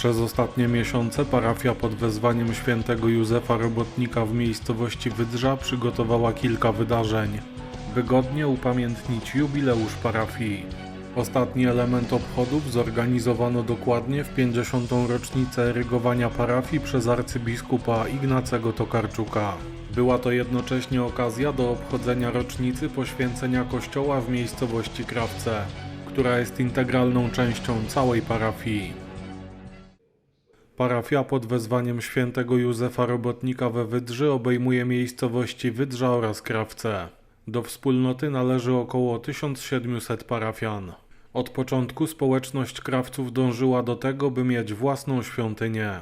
Przez ostatnie miesiące parafia pod wezwaniem świętego Józefa Robotnika w miejscowości Wydrza przygotowała kilka wydarzeń. Wygodnie upamiętnić jubileusz parafii. Ostatni element obchodów zorganizowano dokładnie w 50. rocznicę erygowania parafii przez arcybiskupa Ignacego Tokarczuka. Była to jednocześnie okazja do obchodzenia rocznicy poświęcenia kościoła w miejscowości Krawce, która jest integralną częścią całej parafii. Parafia pod wezwaniem świętego Józefa Robotnika we Wydrzy obejmuje miejscowości Wydrza oraz Krawce. Do wspólnoty należy około 1700 parafian. Od początku społeczność krawców dążyła do tego, by mieć własną świątynię.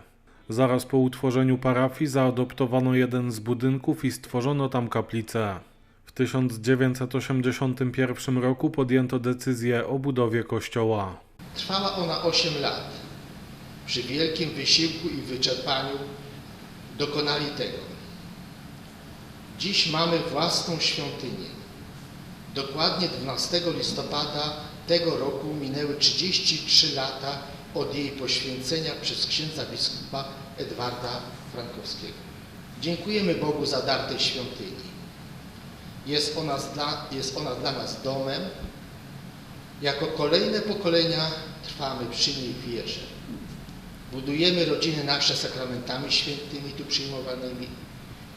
Zaraz po utworzeniu parafii zaadoptowano jeden z budynków i stworzono tam kaplicę. W 1981 roku podjęto decyzję o budowie kościoła. Trwała ona 8 lat. Przy wielkim wysiłku i wyczerpaniu dokonali tego. Dziś mamy własną świątynię. Dokładnie 12 listopada tego roku minęły 33 lata od jej poświęcenia przez księdza biskupa Edwarda Frankowskiego. Dziękujemy Bogu za dar tej świątyni. Jest ona, dla, jest ona dla nas domem. Jako kolejne pokolenia trwamy przy niej wierze. Budujemy rodziny nasze sakramentami świętymi tu przyjmowanymi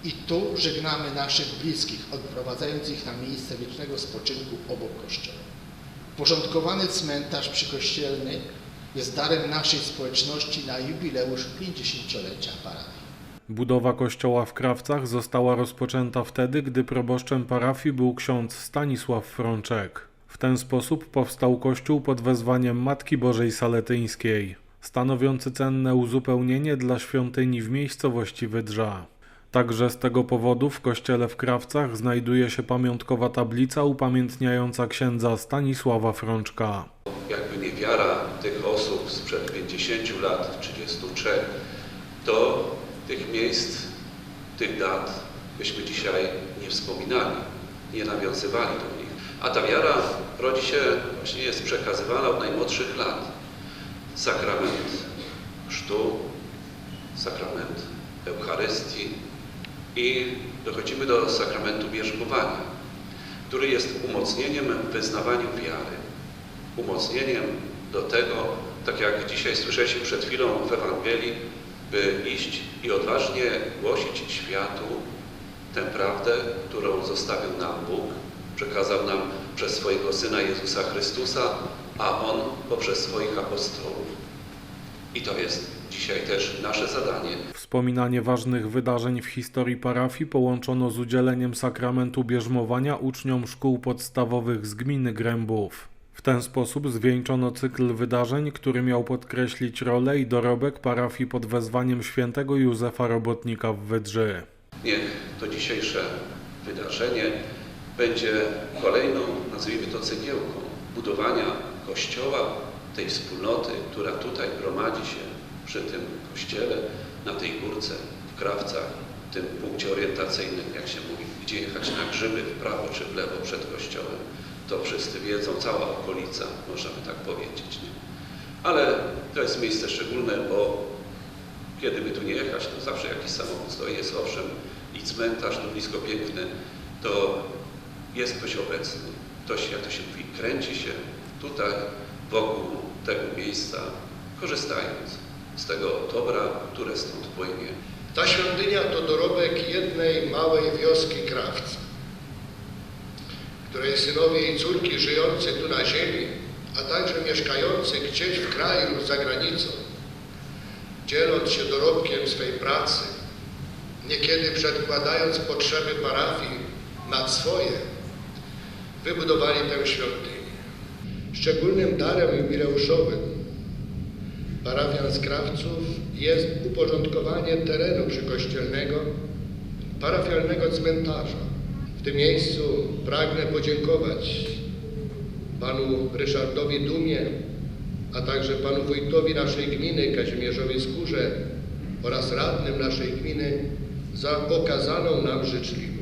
i tu żegnamy naszych bliskich, odprowadzając ich na miejsce wiecznego spoczynku obok kościoła. Porządkowany cmentarz przykościelny jest darem naszej społeczności na jubileusz 50-lecia parafii. Budowa kościoła w Krawcach została rozpoczęta wtedy, gdy proboszczem parafii był ksiądz Stanisław Frączek. W ten sposób powstał kościół pod wezwaniem Matki Bożej Saletyńskiej, stanowiący cenne uzupełnienie dla świątyni w miejscowości Wydrza. Także z tego powodu w kościele w Krawcach znajduje się pamiątkowa tablica upamiętniająca księdza Stanisława Frączka. jakby nie wiara tych osób sprzed 50 lat, 33, to tych miejsc, tych dat byśmy dzisiaj nie wspominali, nie nawiązywali do nich. A ta wiara rodzi się, właśnie jest przekazywana od najmłodszych lat. Sakrament. Chrztu, sakrament Eucharystii i dochodzimy do sakramentu bierzmowania, który jest umocnieniem w wyznawaniu wiary. Umocnieniem do tego, tak jak dzisiaj słyszeliśmy przed chwilą w Ewangelii, by iść i odważnie głosić światu tę prawdę, którą zostawił nam Bóg, przekazał nam przez swojego Syna Jezusa Chrystusa, a On poprzez swoich apostołów. I to jest dzisiaj też nasze zadanie. Wspominanie ważnych wydarzeń w historii parafii połączono z udzieleniem sakramentu bierzmowania uczniom szkół podstawowych z gminy Grębów. W ten sposób zwieńczono cykl wydarzeń, który miał podkreślić rolę i dorobek parafii pod wezwaniem świętego Józefa Robotnika w Wydrzy. Niech to dzisiejsze wydarzenie będzie kolejną, nazwijmy to cegiełką, budowania Kościoła, tej wspólnoty, która tutaj gromadzi się przy tym Kościele, na tej górce, w Krawcach, w tym punkcie orientacyjnym, jak się mówi, gdzie jechać na grzyby w prawo czy w lewo przed Kościołem. To wszyscy wiedzą, cała okolica, możemy tak powiedzieć. Nie? Ale to jest miejsce szczególne, bo kiedy by tu nie jechać, to zawsze jakiś samochód stoi, jest owszem i cmentarz tu blisko piękny, to jest ktoś obecny. Ktoś, jak to się mówi, kręci się tutaj wokół tego miejsca, korzystając z tego dobra, które stąd płynie. Ta świątynia to dorobek jednej małej wioski Krawca, której synowie i córki żyjący tu na ziemi, a także mieszkający gdzieś w kraju lub za granicą, dzieląc się dorobkiem swej pracy, niekiedy przedkładając potrzeby parafii nad swoje, wybudowali tę świątynię. Szczególnym darem jubileuszowym parafian z Krawców jest uporządkowanie terenu przykościelnego, parafialnego cmentarza. W tym miejscu pragnę podziękować panu Ryszardowi Dumie, a także panu wójtowi naszej gminy Kazimierzowi Skórze oraz radnym naszej gminy za okazaną nam życzliwość.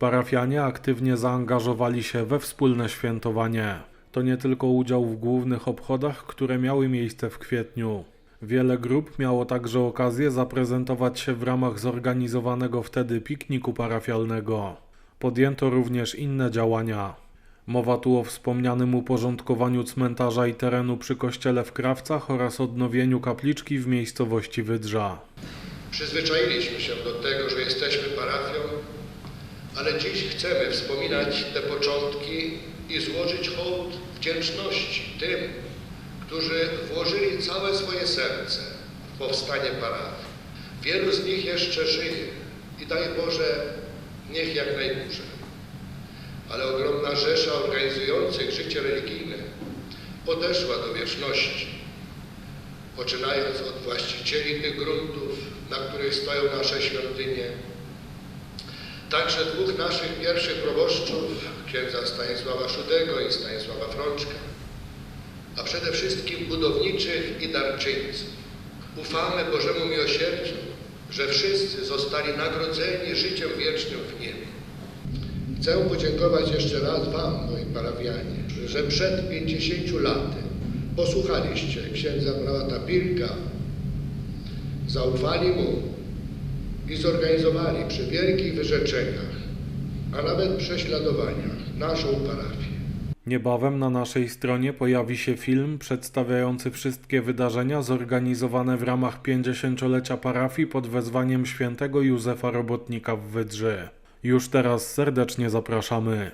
Parafianie aktywnie zaangażowali się we wspólne świętowanie. To nie tylko udział w głównych obchodach, które miały miejsce w kwietniu. Wiele grup miało także okazję zaprezentować się w ramach zorganizowanego wtedy pikniku parafialnego. Podjęto również inne działania. Mowa tu o wspomnianym uporządkowaniu cmentarza i terenu przy kościele w Krawcach oraz odnowieniu kapliczki w miejscowości Wydrza. Przyzwyczailiśmy się do tego, że jesteśmy parafią, ale dziś chcemy wspominać te początki i złożyć hołd wdzięczności tym, którzy włożyli całe swoje serce w powstanie parafii. Wielu z nich jeszcze żyje i daj Boże, niech jak najdłużej. Ale ogromna rzesza organizujących życie religijne odeszła do wieczności poczynając od właścicieli tych gruntów, na których stoją nasze świątynie. Także dwóch naszych pierwszych proboszczów, księdza Stanisława Szudego i Stanisława Frączka, a przede wszystkim budowniczych i darczyńców. Ufamy Bożemu miłosierdziu, że wszyscy zostali nagrodzeni życiem wiecznym w niebie. Chcę podziękować jeszcze raz Wam, moi parafianie, że przed 50 laty posłuchaliście księdza brata Pilka, zaufali mu i zorganizowali przy wielkich wyrzeczeniach, a nawet prześladowaniach naszą parafię. Niebawem na naszej stronie pojawi się film przedstawiający wszystkie wydarzenia zorganizowane w ramach 50-lecia parafii pod wezwaniem świętego Józefa Robotnika w Wydrze. Już teraz serdecznie zapraszamy.